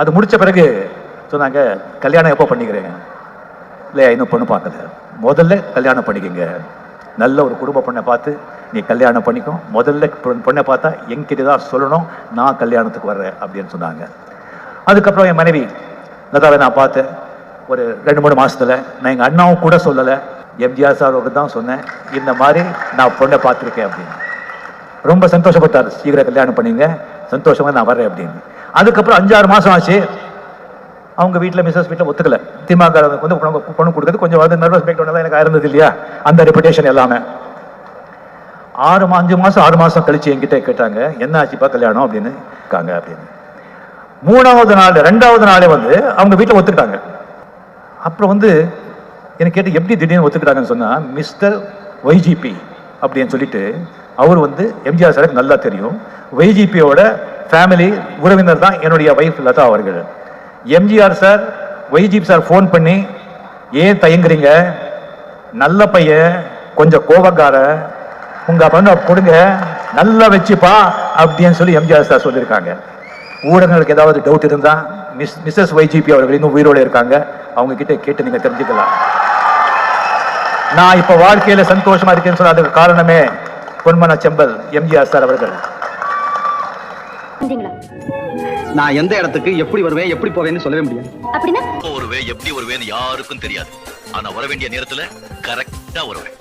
அது முடிச்ச பிறகு சொன்னாங்க கல்யாணம் எப்போ பண்ணிக்கிறீங்க? இல்லையா இன்னும் பொண்ணு பார்க்கல. முதல்ல கல்யாணம் பண்ணிக்கோங்க. நல்ல ஒரு குடும்ப பொண்ணை பார்த்து நீ கல்யாணம் பண்ணிக்கோ. முதல்ல பொண்ணை பார்த்தா என்கிட்ட தான் சொல்லணும் நான் கல்யாணத்துக்கு வர்றேன் அப்படின்னு சொன்னாங்க. அதுக்கப்புறம் என் மனைவி லதாவை நான் பார்த்தேன். ஒரு ரெண்டு மூணு மாதத்தில் நான் எங்கள் அண்ணாவும் கூட சொல்லலை. எம்ஜிஆர் சாருக்கு தான் சொன்னேன் இந்த மாதிரி நான் பொண்ணை பார்த்துருக்கேன் அப்படின்னு. ரொம்ப சந்தோஷப்பட்டார். சீக்கிரம் கல்யாணம் பண்ணிங்க. சந்தோஷமாக நான் வர்றேன் அப்படின்னு. அதுக்கப்புறம் அஞ்சாறு மாதம் ஆச்சு. அவங்க வீட்டில் மிஸ்ஸஸ் வீட்டில் ஒத்துக்கல. திமுக வந்து பொண்ணு கொடுக்குறது கொஞ்சம் வந்து நர்வஸ் பேக் தான் எனக்கு இருந்தது இல்லையா? அந்த ரெப்புடேஷன் எல்லாமே. ஆறு மா அஞ்சு மாதம் ஆறு மாதம் கழிச்சு என்கிட்ட கேட்டாங்க என்ன ஆச்சுப்பா கல்யாணம்? அப்படின்னு இருக்காங்க அப்படின்னு. மூணாவது நாள் ரெண்டாவது நாளே வந்து அவங்க வீட்டில் ஒத்துக்கிட்டாங்க. அப்புறம் வந்து எனக்கு கேட்டு எப்படி திடீர்னு ஒத்துக்கிட்டாங்கன்னு சொன்னால் மிஸ்டர் ஒய்ஜிபி அப்படின்னு சொல்லிட்டு அவர் வந்து எம்ஜிஆர் சாருக்கு நல்லா தெரியும். ஒய்ஜிபியோட ஃபேமிலி உறவினர் தான் என்னுடைய வைஃப் லதா அவர்கள். எம்ஜிஆர் சார் வைஜிப் சார் ஃபோன் பண்ணி ஏன் தயங்குறீங்க? நல்ல பையன் கொஞ்சம் கோபக்கார. உங்க பண்ண கொடுங்க நல்லா வச்சுப்பா அப்படின்னு சொல்லி எம்ஜிஆர் சார் சொல்லியிருக்காங்க. ஊடகங்களுக்கு ஏதாவது டவுட் இருந்தா மிஸ் மிஸ்ஸஸ் வைஜிபி அவர்கள் இன்னும் உயிரோடு இருக்காங்க. அவங்க கிட்ட கேட்டு நீங்க தெரிஞ்சுக்கலாம். நான் இப்ப வாழ்க்கையில சந்தோஷமா இருக்கேன்னு சொன்ன அதுக்கு காரணமே பொன்மன செம்பல் எம்ஜிஆர் சார் அவர்கள். நான் எந்த இடத்துக்கு எப்படி வருவேன் எப்படி போவேன்னு சொல்லவே முடியாது. அப்படின்னா? வருவேன் எப்படி வருவேன்னு யாருக்கும் தெரியாது. ஆனா வர வேண்டிய நேரத்துல கரெக்டா வருவேன்.